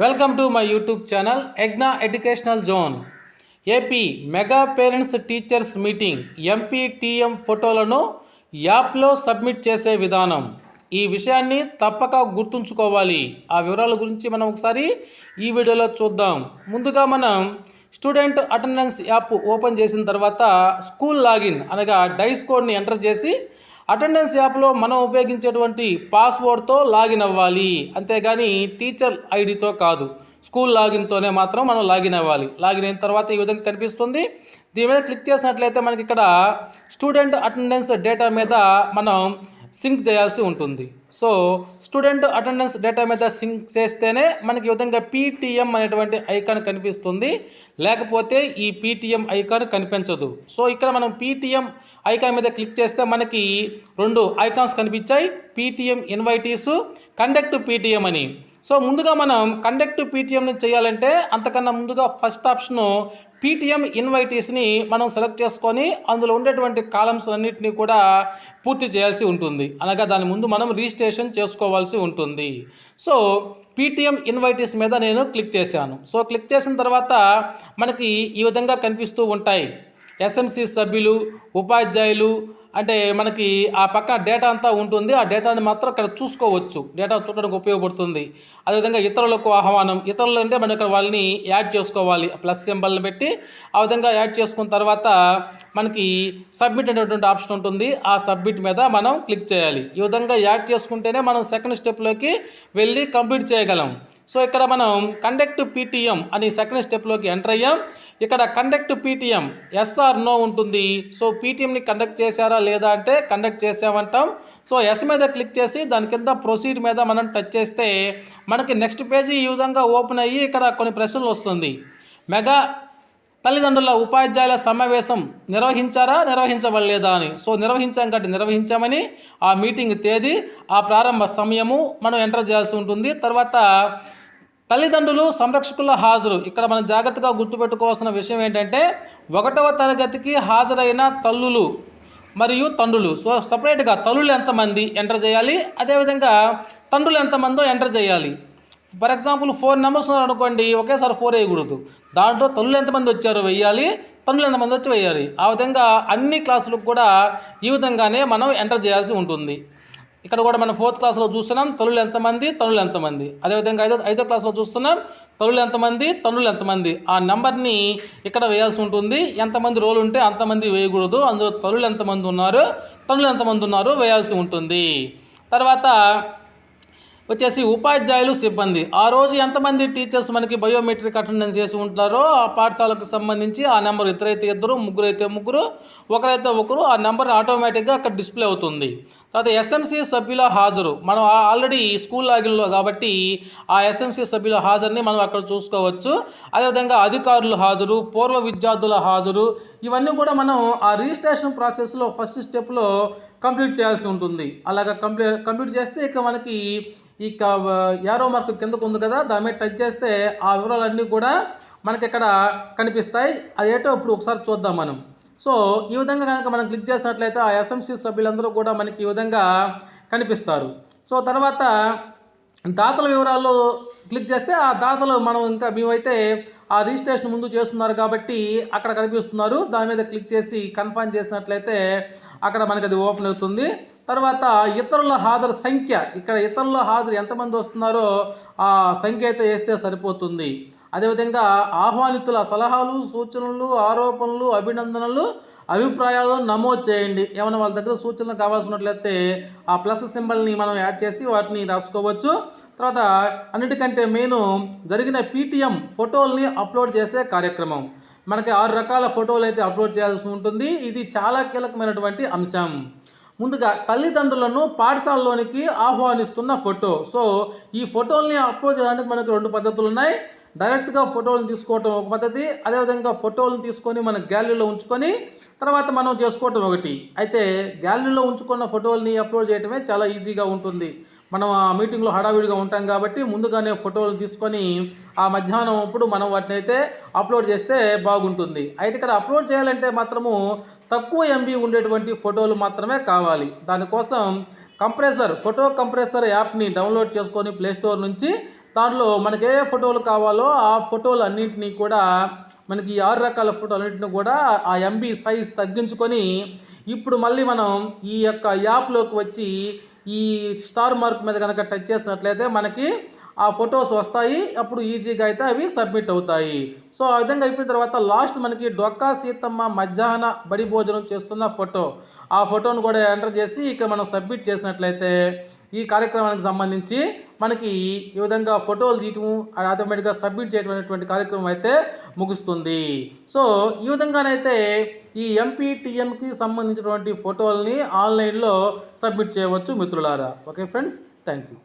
Welcome to my YouTube channel ఎగ్నా educational zone AP mega parents teachers meeting MPTM ఫోటోలను యాప్లో submit చేసే విధానం. ఈ విషయాన్ని తప్పక గుర్తుంచుకోవాలి. ఆ వివరాల గురించి మనం ఒకసారి ఈ వీడియోలో చూద్దాం. ముందుగా మనం స్టూడెంట్ అటెండెన్స్ యాప్ ఓపెన్ చేసిన తర్వాత స్కూల్ లాగిన్ అనగా డైస్ కోడ్ని ఎంటర్ చేసి అటెండెన్స్ యాప్లో మనం ఉపయోగించేటువంటి పాస్వర్డ్తో లాగిన్ అవ్వాలి. అంతేగాని టీచర్ ఐడితో కాదు. స్కూల్ లాగిన్తోనే మాత్రం మనం లాగిన్ అవ్వాలి. లాగిన్ అయిన తర్వాత ఈ విధంగా కనిపిస్తుంది. దీని మీద క్లిక్ చేసినట్లయితే మనకి ఇక్కడ స్టూడెంట్ అటెండెన్స్ డేటా మీద మనం సింక్ చేయాల్సి ఉంటుంది. సో స్టూడెంట్ అటెండెన్స్ డేటా మీద సింక్ చేస్తేనే మనకి ఈ విధంగా పీటీఎం అనేటువంటి ఐకాన్ కనిపిస్తుంది. లేకపోతే ఈ పీటీఎం ఐకాన్ కనిపించదు. సో ఇక్కడ మనం పీటీఎం ఐకాన్ మీద క్లిక్ చేస్తే మనకి రెండు ఐకాన్స్ కనిపించాయి. పీటీఎం ఇన్వైటీస్ కండక్ట్ పీటీఎం అని. సో ముందుగా మనం కండక్ట్ పీటీఎంని చేయాలంటే అంతకన్నా ముందుగా ఫస్ట్ ఆప్షను పీటీఎం ఇన్వైటీస్ని మనం సెలెక్ట్ చేసుకొని అందులో ఉండేటువంటి కాలమ్స్ అన్నింటినీ కూడా పూర్తి చేయాల్సి ఉంటుంది. అనగా దాని ముందు మనం రిజిస్ట్రేషన్ చేసుకోవాల్సి ఉంటుంది. సో పీటీఎం ఇన్వైటీస్ మీద నేను క్లిక్ చేశాను. సో క్లిక్ చేసిన తర్వాత మనకి ఈ విధంగా కనిపిస్తూ ఉంటాయి. ఎస్ఎంసి సభ్యులు ఉపాధ్యాయులు అంటే మనకి ఆ పక్కన డేటా అంతా ఉంటుంది. ఆ డేటాని మాత్రం అక్కడ చూసుకోవచ్చు. డేటా చూడడానికి ఉపయోగపడుతుంది. అదేవిధంగా ఇతరులకు ఆహ్వానం. ఇతరులు అంటే మనం ఇక్కడ వాళ్ళని యాడ్ చేసుకోవాలి. ప్లస్ సింబల్ని పెట్టి ఆ విధంగా యాడ్ చేసుకున్న తర్వాత మనకి సబ్మిట్ అనేటువంటి ఆప్షన్ ఉంటుంది. ఆ సబ్మిట్ మీద మనం క్లిక్ చేయాలి. ఈ విధంగా యాడ్ చేసుకుంటేనే మనం సెకండ్ స్టెప్లోకి వెళ్ళి కంప్లీట్ చేయగలం. సో ఇక్కడ మనం కండక్ట్ పీటీఎం అని సెకండ్ స్టెప్లోకి ఎంటర్ అయ్యాం. ఇక్కడ కండక్ట్ పీటీఎం ఎస్ఆర్ నో ఉంటుంది. సో పీటీఎంని కండక్ట్ చేశారా లేదా అంటే కండక్ట్ చేసామంటాం సో ఎస్ మీద క్లిక్ చేసి దాని కింద ప్రొసీడ్ మీద మనం టచ్ చేస్తే మనకి నెక్స్ట్ పేజీ ఈ విధంగా ఓపెన్ అయ్యి ఇక్కడ కొన్ని ప్రశ్నలు వస్తుంది. మెగా తల్లిదండ్రుల ఉపాధ్యాయుల సమావేశం నిర్వహించారా నిర్వహించబడలేదా అని. సో నిర్వహించాం కాబట్టి నిర్వహించామని ఆ మీటింగ్ తేదీ ఆ ప్రారంభ సమయము మనం ఎంటర్ చేయాల్సి ఉంటుంది. తర్వాత తల్లిదండ్రులు సంరక్షకుల హాజరు. ఇక్కడ మనం జాగ్రత్తగా గుర్తుపెట్టుకోవాల్సిన విషయం ఏంటంటే ఒకటవ తరగతికి హాజరైన తల్లులు మరియు తండ్రులు. సో సపరేట్గా తల్లులు ఎంతమంది ఎంటర్ చేయాలి? అదేవిధంగా తండ్రులు ఎంతమందో ఎంటర్ చేయాలి. ఫర్ ఎగ్జాంపుల్ ఫోర్ నెంబర్స్ ఉన్నారు అనుకోండి ఒకేసారి ఫోర్ వేయకూడదు. దాంట్లో తల్లులు ఎంతమంది వచ్చారో వెయ్యాలి తండ్రులు ఎంతమంది వచ్చి వేయాలి ఆ విధంగా అన్ని క్లాసులకు కూడా ఈ విధంగానే మనం ఎంటర్ చేయాల్సి ఉంటుంది. ఇక్కడ కూడా మనం ఫోర్త్ క్లాస్లో చూస్తున్నాం తల్లులు ఎంతమంది తనులు ఎంతమంది. అదేవిధంగా ఐదో ఐదో క్లాస్లో చూస్తున్నాం తల్లులు ఎంతమంది తనులు ఎంతమంది. ఆ నెంబర్ని ఇక్కడ వేయాల్సి ఉంటుంది. ఎంతమంది రోలు ఉంటే అంతమంది వేయకూడదు. అందులో తల్లులు ఎంతమంది ఉన్నారు తనులు ఎంతమంది ఉన్నారు వేయాల్సి ఉంటుంది. తర్వాత వచ్చేసి ఉపాధ్యాయులు సిబ్బంది. ఆ రోజు ఎంతమంది టీచర్స్ మనకి బయోమెట్రిక్ అటెండెన్స్ చేసి ఉంటారో ఆ పాఠశాలకు సంబంధించి ఆ నెంబర్ ఇద్దరైతే ఇద్దరు ముగ్గురు అయితే ముగ్గురు ఒకరైతే ఒకరు ఆ నెంబర్ ఆటోమేటిక్గా అక్కడ డిస్ప్లే అవుతుంది. తర్వాత ఎస్ఎంసి సభ్యుల హాజరు. మనం ఆ- ఆల్రెడీ స్కూల్ లాగిన్లో కాబట్టి ఆ ఎస్ఎంసి సభ్యుల హాజరుని మనం అక్కడ చూసుకోవచ్చు. అదేవిధంగా అధికారుల హాజరు పూర్వ విద్యార్థుల హాజరు ఇవన్నీ కూడా మనం ఆ రిజిస్ట్రేషన్ ప్రాసెస్లో ఫస్ట్ స్టెప్లో కంప్లీట్ చేయాల్సి ఉంటుంది. అలాగా కంప్లీ కంప్లీట్ చేస్తే ఇక మనకి ఇక యారో మార్క్ కిందకు ఉంది కదా దాని మీద టచ్ చేస్తే ఆ వివరాలన్నీ కూడా మనకి ఇక్కడ కనిపిస్తాయి. అదేటో ఇప్పుడు ఒకసారి చూద్దాం మనం. సో ఈ విధంగా కనుక మనం క్లిక్ చేసినట్లయితే ఆ ఎస్ఎంసీ సభ్యులందరూ కూడా మనకి ఈ విధంగా కనిపిస్తారు. సో తర్వాత దాతల వివరాలు క్లిక్ చేస్తే ఆ దాతలు మనం ఇంకా మేమైతే ఆ రిజిస్ట్రేషన్ ముందు చేస్తున్నారు కాబట్టి అక్కడ కనిపిస్తున్నారు. దాని మీద క్లిక్ చేసి కన్ఫర్మ్ చేసినట్లయితే అక్కడ మనకి అది ఓపెన్ అవుతుంది. తర్వాత ఇతరుల హాజరు సంఖ్య ఇక్కడ ఇతరుల హాజరు ఎంతమంది వస్తున్నారో ఆ సంఖ్య అయితే వేస్తే సరిపోతుంది. అదేవిధంగా ఆహ్వానితుల సలహాలు సూచనలు ఆరోపణలు అభినందనలు అభిప్రాయాలు నమోదు చేయండి. ఏమైనా వాళ్ళ దగ్గర సూచనలు కావాల్సినట్లయితే ఆ ప్లస్ సింబల్ని మనం యాడ్ చేసి వాటిని రాసుకోవచ్చు. తర్వాత అన్నిటికంటే మెయిన్ జరిగిన పీటీఎం ఫోటోల్ని అప్లోడ్ చేసే కార్యక్రమం. మనకి ఆరు రకాల ఫోటోలు అయితే అప్లోడ్ చేయాల్సి ఉంటుంది. ఇది చాలా కీలకమైనటువంటి అంశం. ముందుగా తల్లిదండ్రులను పాఠశాలలోనికి ఆహ్వానిస్తున్న ఫోటో. సో ఈ ఫోటోల్ని అప్లోడ్ చేయడానికి మనకు రెండు పద్ధతులు ఉన్నాయి. డైరెక్ట్గా ఫోటోలను తీసుకోవటం ఒక పద్ధతి అదేవిధంగా ఫోటోలను తీసుకొని మన గ్యాలరీలో ఉంచుకొని తర్వాత మనం చేసుకోవటం ఒకటి. అయితే గ్యాలరీలో ఉంచుకున్న ఫోటోల్ని అప్లోడ్ చేయటమే చాలా ఈజీగా ఉంటుంది. మనం ఆ మీటింగ్లో హడావిడిగా ఉంటాం కాబట్టి ముందుగానే ఫోటోలు తీసుకొని ఆ మధ్యాహ్నం అప్పుడు మనం వాటిని అయితే అప్లోడ్ చేస్తే బాగుంటుంది. అయితే ఇక్కడ అప్లోడ్ చేయాలంటే మాత్రము తక్కువ ఎంబీ ఉండేటువంటి ఫోటోలు మాత్రమే కావాలి. దానికోసం కంప్రెసర్ ఫోటో కంప్రెసర్ యాప్ని డౌన్లోడ్ చేసుకొని ప్లేస్టోర్ నుంచి దాంట్లో మనకి ఏ ఫోటోలు కావాలో ఆ ఫోటోలు అన్నింటినీ కూడా మనకి ఆరు రకాల ఫోటోలు అన్నింటినీ కూడా ఆ ఎంబీ సైజ్ తగ్గించుకొని ఇప్పుడు మళ్ళీ మనం ఈ యొక్క యాప్లోకి వచ్చి ఈ స్టార్ మార్క్ మీద కనుక టచ్ చేసినట్లయితే మనకి ఆ ఫొటోస్ వస్తాయి. అప్పుడు ఈజీగా అయితే అవి సబ్మిట్ అవుతాయి. సో ఆ విధంగా అయిపోయిన తర్వాత లాస్ట్ మనకి డొక్కా సీతమ్మ మధ్యాహ్న బడి భోజనం చేస్తున్న ఫోటో. ఆ ఫోటోను కూడా ఎంటర్ చేసి ఇక్కడ మనం సబ్మిట్ చేసినట్లయితే ఈ కార్యక్రమానికి సంబంధించి మనకి ఈ విధంగా ఫోటోలు తీయటం ఆటోమేటిక్గా సబ్మిట్ చేయడం అనేటువంటి కార్యక్రమం అయితే ముగుస్తుంది. సో ఈ విధంగానైతే ఈ ఎంపీటీఎంకి సంబంధించినటువంటి ఫోటోల్ని ఆన్లైన్లో సబ్మిట్ చేయవచ్చు మిత్రులారా. Okay friends thank you.